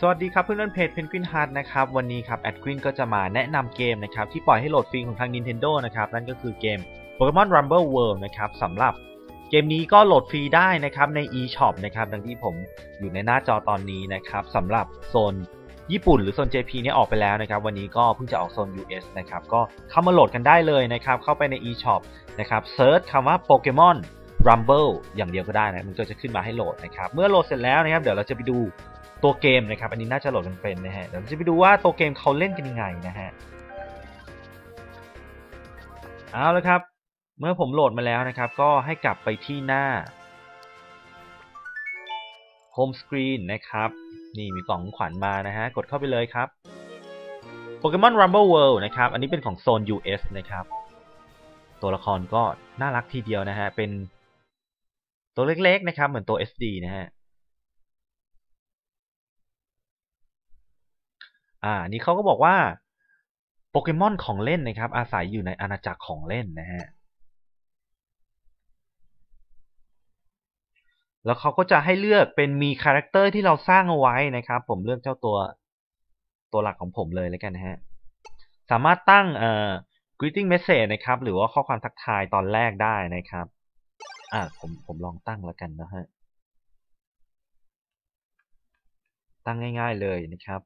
สวัสดีครับเพื่อนๆเพจเพนกวินฮาร์ดนะครับวันนี้ครับแอดกวินก็จะมาแนะนำเกมนะครับที่ปล่อยให้โหลดฟรีของทาง Nintendo นะครับนั่นก็คือเกม Pokemon Rumble World นะครับสำหรับเกมนี้ก็โหลดฟรีได้นะครับใน eShop นะครับดังที่ผมอยู่ในหน้าจอตอนนี้นะครับสำหรับโซนญี่ปุ่นหรือโซน JP เนี่ยออกไปแล้วนะครับวันนี้ก็เพิ่งจะออกโซน US นะครับก็เข้ามาโหลดกันได้เลยนะครับเข้าไปใน eShop นะครับเซิร์ชคำว่า Pokemon Rumble อย่างเดียวก็ได้นะมันก็จะขึ้นมาให้โหลดนะครับเมื่อโหลดเสร็จแล้วนะครับเดี๋ยวเราจะไปดู ตัวเกมนะครับ อันนี้น่าจะโหลดกันเป็นนะฮะ เดี๋ยวเราจะไปดูว่าตัวเกมเขาเล่นกันยังไงนะฮะ เอาละครับ เมื่อผมโหลดมาแล้วนะครับ ก็ให้กลับไปที่หน้า Home Screen นะครับ นี่มีกล่องของขวัญมานะฮะ กดเข้าไปเลยครับ Pokemon Rumble World นะครับ อันนี้เป็นของโซน US นะครับ ตัวละครก็น่ารักทีเดียวนะฮะ เป็นตัวเล็กๆนะครับ เหมือนตัว SD นะฮะ อ่านี่เขาก็บอกว่าโปเกมอนของเล่นนะครับ อาศัยอยู่ในอาณาจักรของเล่นนะฮะแล้วเขาก็จะให้เลือกเป็นมีคาแรคเตอร์ที่เราสร้างเอาไว้นะครับ ผมเลือกเจ้าตัวตัวหลักของผมเลยแล้วกันนะฮะสามารถตั้งเอ่อ greeting message นะครับ หรือว่าข้อความทักทายตอนแรกได้นะครับ อ่าผมผมลองตั้งแล้วกันนะฮะตั้งง่าย ๆเลยนะครับ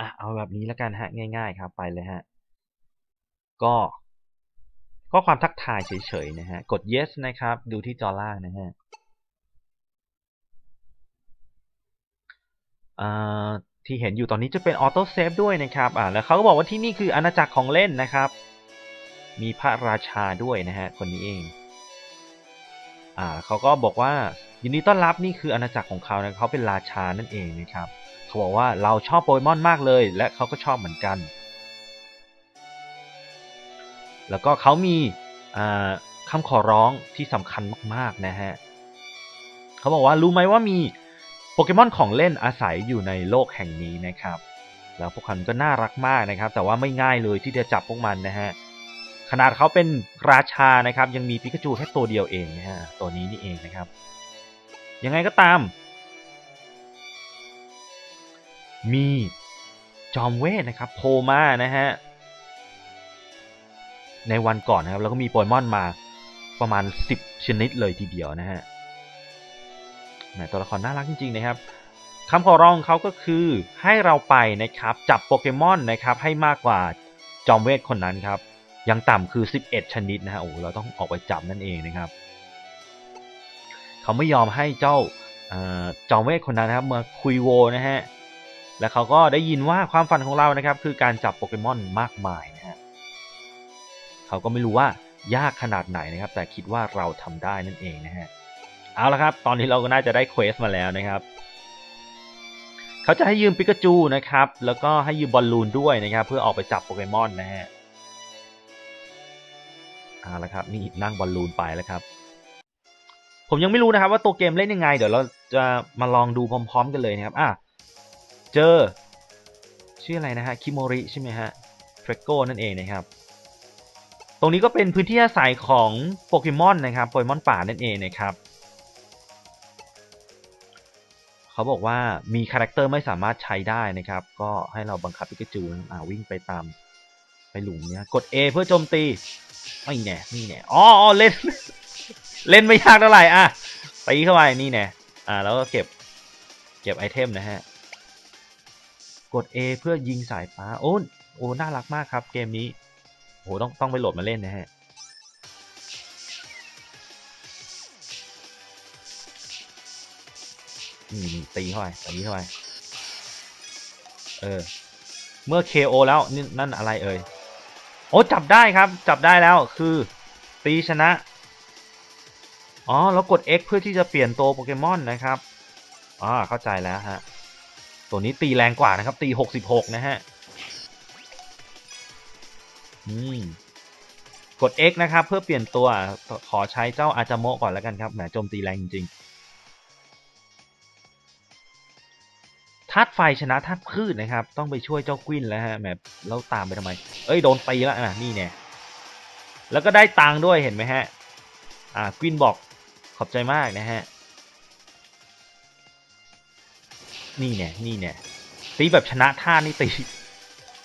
อะเอาแบบนี้แล้วกันฮะง่าย ๆ ครับไปเลยฮะก็ก็ความทักทายเฉยๆนะฮะกด yes นะครับ ดูที่จอล่างนะฮะที่เห็นอยู่ตอนนี้จะเป็นออโต้เซฟด้วยนะครับอ่าแล้วเขาก็บอกว่าที่นี่คืออาณาจักรของเล่นนะครับ มีพระราชาด้วยนะฮะคนนี้เองอ่าเขาก็บอกว่ายินดีต้อนรับนี่คืออาณาจักรของเขานะเขาเป็นราชานั่นเองนะครับ เขาบอกว่าเราชอบโปเกมอนมากเลย และเขาก็ชอบเหมือนกัน แล้วก็เขามีคำขอร้องที่สำคัญมากๆนะฮะเขาบอกว่ารู้ไหมว่ามีโปเกมอนของเล่นอาศัยอยู่ในโลกแห่งนี้นะครับ แล้วพวกมันก็น่ารักมากนะครับ แต่ว่าไม่ง่ายเลยที่จะจับพวกมันนะฮะขนาดเขาเป็นราชานะครับ ยังมีปิกาจูแค่ตัวเดียวเองนะฮะตัวนี้นี่เองนะครับ ยังไงก็ตาม มีจอมเวทนะครับโผล่มานะฮะในวันก่อนนะครับแล้วก็มีโปเกมอนมาประมาณ 10 ชนิดเลยทีเดียวนะฮะตัวละครน่ารักจริงๆนะครับคำขอร้องเขาก็คือให้เราไปนะครับจับโปเกมอนนะครับให้มากกว่าจอมเวทคนนั้นครับยังต่ำคือ 11 ชนิดนะฮะโอ้เราต้องออกไปจับนั่นเองนะครับเขาไม่ยอมให้เจ้าจอมเวทคนนั้นนะครับมาคุยโวนะฮะ และเขาก็ได้ยินว่าความฝันของเรานะครับ คือการจับโปเกมอนมากมายนะฮะเขาก็ไม่รู้ว่ายากขนาดไหนนะครับ แต่คิดว่าเราทำได้นั่นเองนะฮะเอาละครับ ตอนนี้เราก็น่าจะได้เควสมาแล้วนะครับเขาจะให้ยืมปิกาจูนะครับ แล้วก็ให้ยืมบอลลูนด้วยนะครับ เพื่อออกไปจับโปเกมอนนะฮะเอาละครับนี่นั่งบอลลูนไปแล้วครับ ผมยังไม่รู้นะครับว่าตัวเกมเล่นยังไง เดี๋ยวเราจะมาลองดูพร้อม ๆ กันเลยนะครับอะ เจอ ชื่ออะไรนะฮะคิโมริใช่ไหมฮะเทรโก้นั่นเองนะครับ ตรงนี้ก็เป็นพื้นที่อาศัยของโปเกมอนนะครับโปเกมอนป่านั่นเองนะครับเขาบอกว่ามีคาแรคเตอร์ไม่สามารถใช้ได้นะครับ ก็ให้เราบังคับปิกาจูอ่าวิ่งไปตามไปหลุมเนี้ยกด A เพื่อโจมตีไม่แน่นี่แน่อ๋อเล่น เล่นไม่ยากเท่าไหร่อะตีเข้าไปนี่แน่อ่า แล้วก็เก็บ เก็บไอเทมนะฮะ กด A เพื่อยิงสายฟ้า โอ้โอ้น่ารักมากครับเกมนี้โอ้ต้องต้องไปโหลดมาเล่นนะฮะตีเข้าไปตีเข้าไปเออ เมื่อ KO แล้วนี่นั่นอะไรเอ่ย โอ้จับได้ครับ จับได้แล้วคือ ตีชนะ อ๋อ แล้วกด X เพื่อที่จะเปลี่ยนตัวโปเกมอนนะครับอ่าเข้าใจแล้วฮะ ตัวนี้ตีแรงกว่านะครับ ตี 66 นะฮะอืมกด X นะครับ เพื่อเปลี่ยนตัวขอใช้เจ้าอาจาโมก่อนแล้วกันครับแหมโจมตีแรงจริงๆธาตุไฟชนะธาตุพืชนะครับ ต้องไปช่วยเจ้ากวินแล้วฮะแหมแล้วตามไปทำไม เอ้ยโดนตีแล้วอะนี่เนี่ยแล้วก็ได้ตังค์ด้วยเห็นไหมฮะ อ่ากวินบอกขอบใจมากนะฮะ นี่เนี่ยนี่เนี่ยตีแบบชนะท่านี่ตี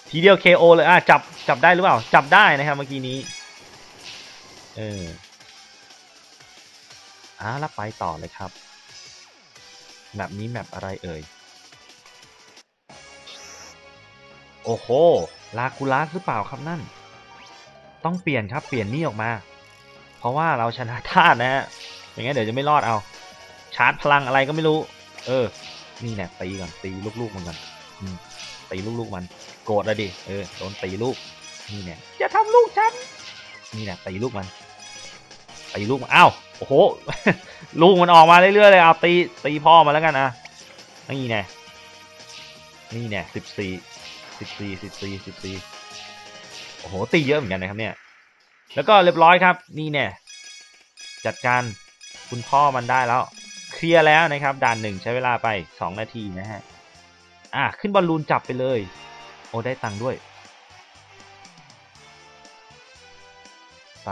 ทีเดียว KO เลยอะจับจับได้หรือเปล่า จับได้นะครับเมื่อกี้นี้ เอออ่าแล้วไปต่อเลยครับแมปนี้แมปอะไรเอ่ย โอ้โห ลาคูลัสหรือเปล่าครับนั่น ต้องเปลี่ยนครับเปลี่ยนนี่ออกมา เพราะว่าเราชนะธานะฮะอย่างงั้นเดี๋ยวจะไม่รอดเอา ชาร์จพลังอะไรก็ไม่รู้ เออ นี่แน่ตีก่อนตีลูกๆมันก่อนตีลูกๆมัน โกรธแล้วดิเออโดนตีลูก นี่เนี่ยอย่าทำลูกฉันนี่แน่ตีลูกมันตีลูกมันอ้าวโอ้โหลูกมันออกมาเรื่อยๆเลยเอาตีตีพ่อมาแล้วกันอะนี่แน่นี่แน่สิบสี่สิบสี่สิบสี่สิบสี่โอ้โหตีเยอะเหมือนกันนะครับเนี่ย แล้วก็เรียบร้อยครับ นี่เนี่ยจัดการคุณพ่อมันได้แล้ว เคลียร์แล้วนะครับ ด่านหนึ่งใช้เวลาไปสองนาทีนะฮะ อะ ขึ้นบอลลูนจับไปเลย โอ้ได้ตังค์ด้วย ไป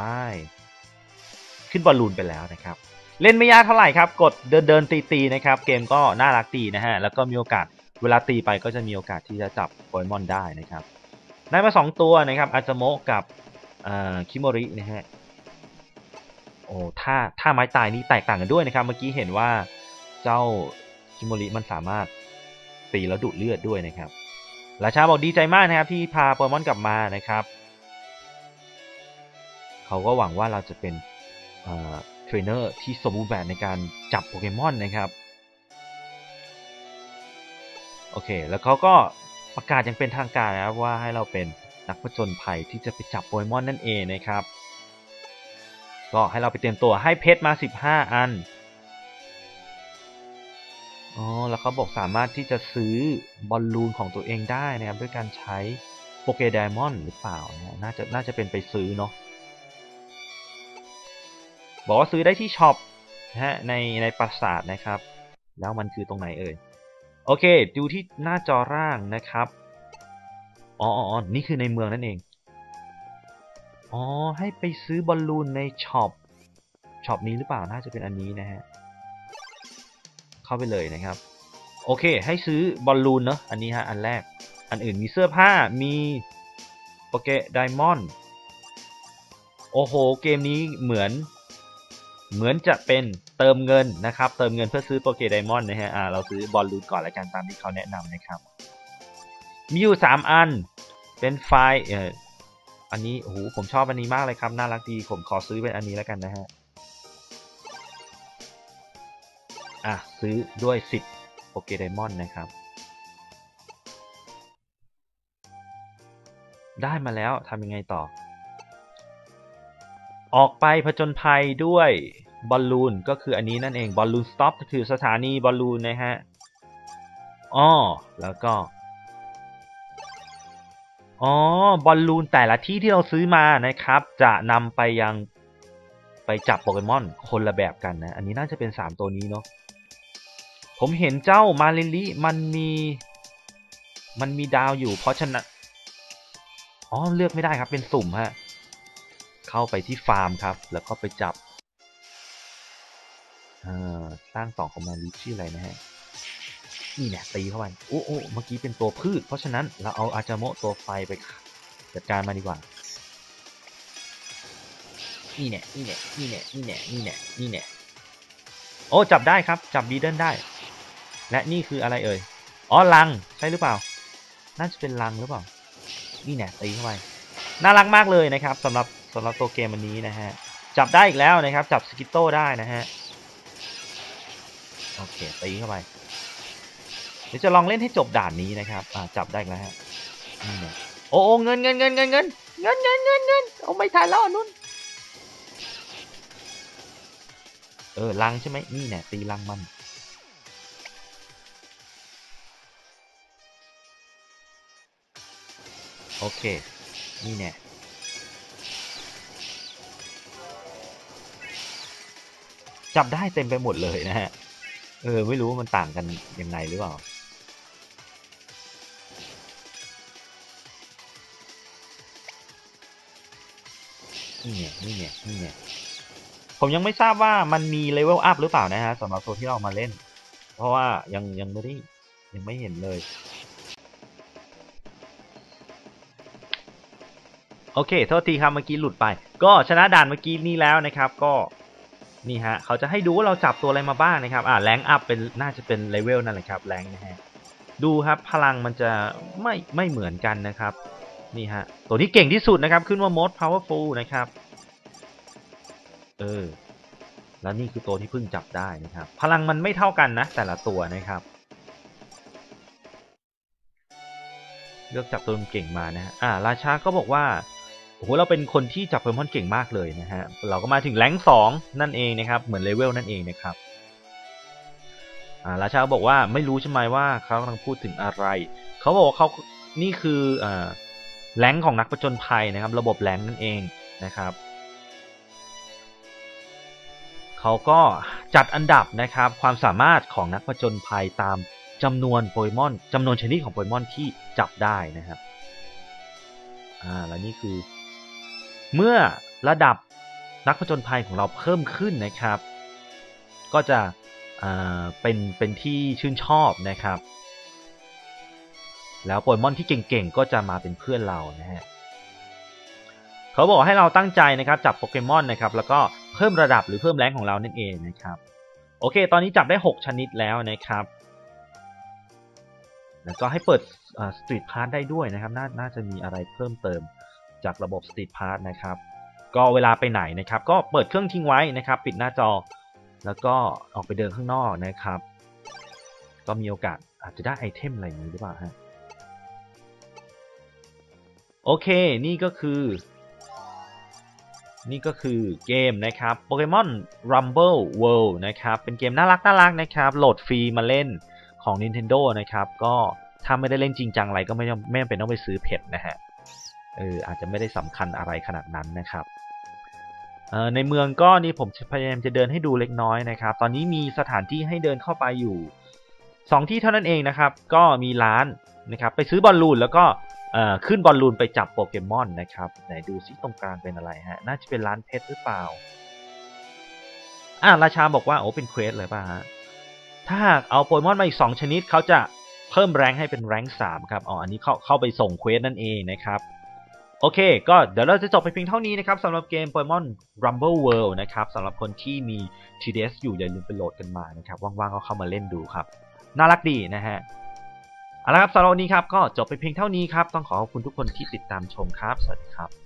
ขึ้นบอลลูนไปแล้วนะครับ เล่นไม่ยากเท่าไหร่ครับ กดเดินเดินตีตีนะครับ เกมก็น่ารักตีนะฮะ แล้วก็มีโอกาส เวลาตีไปก็จะมีโอกาสที่จะจับโปเกมอนได้นะครับ ได้มาสองตัวนะครับอาจโมกับคิโมรินะฮะ อ้ท่าท่าไม้ตายนี้แตกต่างกันด้วยนะครับ เมื่อกี้เห็นว่าเจ้าคิโมริมันสามารถตีแล้วดูดเลือดด้วยนะครับราชาบอกดีใจมากนะครับที่พาโปเกมอนกลับมานะครับเขาก็หวังว่าเราจะเป็นเทรนเนอร์ที่สมบูรณ์แบบในการจับโปเกมอนนะครับโอเค แล้วเขาก็ประกาศอย่างเป็นทางการนะครับว่าให้เราเป็นนักผจญภัยที่จะไปจับโปเกมอนนั่นเองนะครับ ก็ให้เราไปเตรียมตัวให้เพชรมา 15 อันอ๋อแล้วเขาบอกสามารถที่จะซื้อบอลลูนของตัวเองได้นะครับด้วยการใช้โปเกไดมอนหรือเปล่านะน่าจะน่าจะเป็นไปซื้อเนาะบอกว่าซื้อได้ที่ช็อปนะฮะในในปราสาทนะครับ แล้วมันคือตรงไหนเอ่ยโอเค ดูที่หน้าจอร่างนะครับอ๋ออ๋อนี่คือในเมืองนั่นเอง อ๋อ ให้ไปซื้อบอลลูนในช็อป ช็อปนี้หรือเปล่า น่าจะเป็นอันนี้นะฮะ เข้าไปเลยนะครับ โอเค ให้ซื้อบอลลูนเนาะ อันนี้ฮะ อันแรก อันอื่นมีเสื้อผ้า มีโอเคไดมอนด์ โอ้โห เกมนี้เหมือน เหมือนจะเป็นเติมเงินนะครับ เติมเงินเพื่อซื้อโปเกไดมอนด์นะฮะ อ่า เราซื้อบอลลูนก่อนล้วกันตามที่เขาแนะนำนะครับ มีอยู่ 3 อัน เป็นไฟล์ เอ่อ อันนี้โอ้โหผมชอบอันนี้มากเลยครับ น่ารักดีผมขอซื้อเป็นอันนี้แล้วกันนะฮะอะซื้อด้วย 10โปเกไดมอนด์นะครับ ได้มาแล้วทำยังไงต่อ ออกไปผจญภัยด้วยบอลลูนก็คืออันนี้นั่นเองบอลลูนสต็อปก็คือสถานีบอลลูนนะฮะอ๋อแล้วก็ อ๋อบอลลูนแต่ละที่ที่เราซื้อมานะครับ จะนำไปยังไปจับโปเกมอนคนละแบบกันนะ อันนี้น่าจะเป็น 3 ตัวนี้เนาะผมเห็นเจ้ามาลิลิมันมีมันมีดาวอยู่ เพราะฉะนั้นอ๋อเลือกไม่ได้ครับเป็นสุ่มฮะเข้าไปที่ฟาร์มครับ แล้วก็ไปจับสร้างต่อของมาลิชื่ออะไรนะฮะ นี่เนี่ยตีเข้าไปโอ้โอ้เมื่อกี้เป็นตัวพืช เพราะฉะนั้นเราเอาอาจาโมะตัวไฟไปจัดการมาดีกว่า นี่เนี่ยนี่เนี่ยนี่เนี่ยนี่เนี่ยนี่เนี่ยนี่เนี่ยโอ้จับได้ครับจับบีเดิลได้ และนี่คืออะไรเอ่ยอ๋อลังใช่หรือเปล่า น่าจะเป็นลังหรือเปล่า นี่เนี่ยตีเข้าไปน่ารักมากเลยนะครับสำหรับสำหรับตัวเกมวันนี้นะฮะจับได้อีกแล้วนะครับ จับสกิตโต้ได้นะฮะโอเคตีเข้าไป ดี๋ยวจะลองเล่นให้จบด่านนี้นะครับจับได้แล้วฮะโอ้เงินเงินเงินเงินเงินเงินเงินเงินเงินโอ้ไม่ทันแล้วนุ่นเออลังใช่ไหมนี่เนี่ยตีลังมันโอเค นี่เนี่ยจับได้เต็มไปหมดเลยนะฮะ เออ ไม่รู้ว่ามันต่างกันยังไงหรือเปล่า นี่ไงนี่ไงนี่ไงผมยังไม่ทราบว่ามันมีเลเวลอัพหรือเปล่านะฮะสำหรับโซที่เรามาเล่น เพราะว่ายังยังไม่ได้ยังไม่เห็นเลย โอเคโทษทีครับเมื่อกี้หลุดไป ก็ชนะด่านเมื่อกี้นี้แล้วนะครับ ก็นี่ฮะเขาจะให้ดูว่าเราจับตัวอะไรมาบ้างนะครับอ่าแรงอัพเป็นน่าจะเป็นเลเวลนั่นแหละครับแรงนะฮะดูครับพลังมันจะไม่ไม่เหมือนกันนะครับ นี่ฮะ ตัวที่เก่งที่สุดนะครับ ขึ้นว่า most powerful นะครับ เออ แล้วนี่คือตัวที่เพิ่งจับได้นะครับ พลังมันไม่เท่ากันนะ แต่ละตัวนะครับ เลือกจับตัวเก่งมานะฮะ อ่า ราชาก็บอกว่าโอ้โหเราเป็นคนที่จับโปเกมอนเก่งมากเลยนะฮะ เราก็มาถึงแรงสองนั่นเองนะครับ เหมือนเลเวลนั่นเองนะครับอ่าราชาบอกว่าไม่รู้ใช่ไหมว่าเขากำลังพูดถึงอะไร เขาบอกว่าเขานี่คืออ่า แรงของนักประจนภัยนะครับ ระบบแรงนั่นเองนะครับ เขาก็จัดอันดับนะครับ ความสามารถของนักประจนภัยตามจำนวนโปเกมอนจำนวนชนิดของโปเกมอนที่จับได้นะครับอ่าและนี่คือ เมื่อระดับนักผจญภัยของเราเพิ่มขึ้นนะครับ ก็จะอ่าเป็นเป็นที่ชื่นชอบนะครับ แล้วโปเกมอนที่เก่งๆ ก็จะมาเป็นเพื่อนเรานะฮะเขาบอกให้เราตั้งใจนะครับจับโปเกมอนนะครับแล้วก็เพิ่มระดับหรือเพิ่มแรงของเรานั่นเองนะครับโอเค ตอนนี้จับได้ 6 ชนิดแล้วนะครับ แล้วก็ให้เปิดสตรีทพาร์ทได้ด้วยนะครับนน่าจะมีอะไรเพิ่มเติมจากระบบสตรีทพาร์ทนะครับก็เวลาไปไหนนะครับ ก็เปิดเครื่องทิ้งไว้นะครับ ปิดหน้าจอ แล้วก็ออกไปเดินข้างนอกนะครับ ก็มีโอกาสอาจจะได้ไอเทมอะไรอย่างนี้หรือเปล่าฮะ โอเค นี่ก็คือ นี่ก็คือเกมนะครับ Pokemon Rumble World นะครับ เป็นเกมน่ารักน่ารักนะครับ โหลดฟรีมาเล่นของ Nintendo นะครับ ก็ถ้าไม่ได้เล่นจริงจังอะไรก็ไม่ไม่จำเป็นต้องไปซื้อเพชรนะฮะ เอออาจจะไม่ได้สำคัญอะไรขนาดนั้นนะครับเออในเมืองก็นี่ผมพยายามจะเดินให้ดูเล็กน้อยนะครับ ตอนนี้มีสถานที่ให้เดินเข้าไปอยู่ 2 ที่เท่านั้นเองนะครับ ก็มีร้านนะครับ ไปซื้อบอลลูนแล้วก็ ขึ้นบอลลูนไปจับโปเกมอนนะครับ ไหนดูซิตรงกลางเป็นอะไรฮะ น่าจะเป็นร้านเพชรหรือเปล่า อ่าราชาบอกว่าโอ้เป็นเควสเลยป่ะฮะ ถ้าหากเอาโปเกมอนมาอีก 2 ชนิดเขาจะเพิ่มแรงให้เป็นแรงสามครับ อ๋อ อันนี้เข้าเข้าไปส่งเควสนั่นเองนะครับ โอเค ก็เดี๋ยวเราจะจบไปเพียงเท่านี้นะครับสำหรับเกม Pokemon Rumble World นะครับสำหรับคนที่มี TDS อยู่อย่าลืมไปโหลดกันมานะครับ ว่างๆก็เข้ามาเล่นดูครับ น่ารักดีนะฮะ เอาละครับสำหรับวันนี้ครับก็จบไปเพียงเท่านี้ครับ ต้องขอขอบคุณทุกคนที่ติดตามชมครับ สวัสดีครับ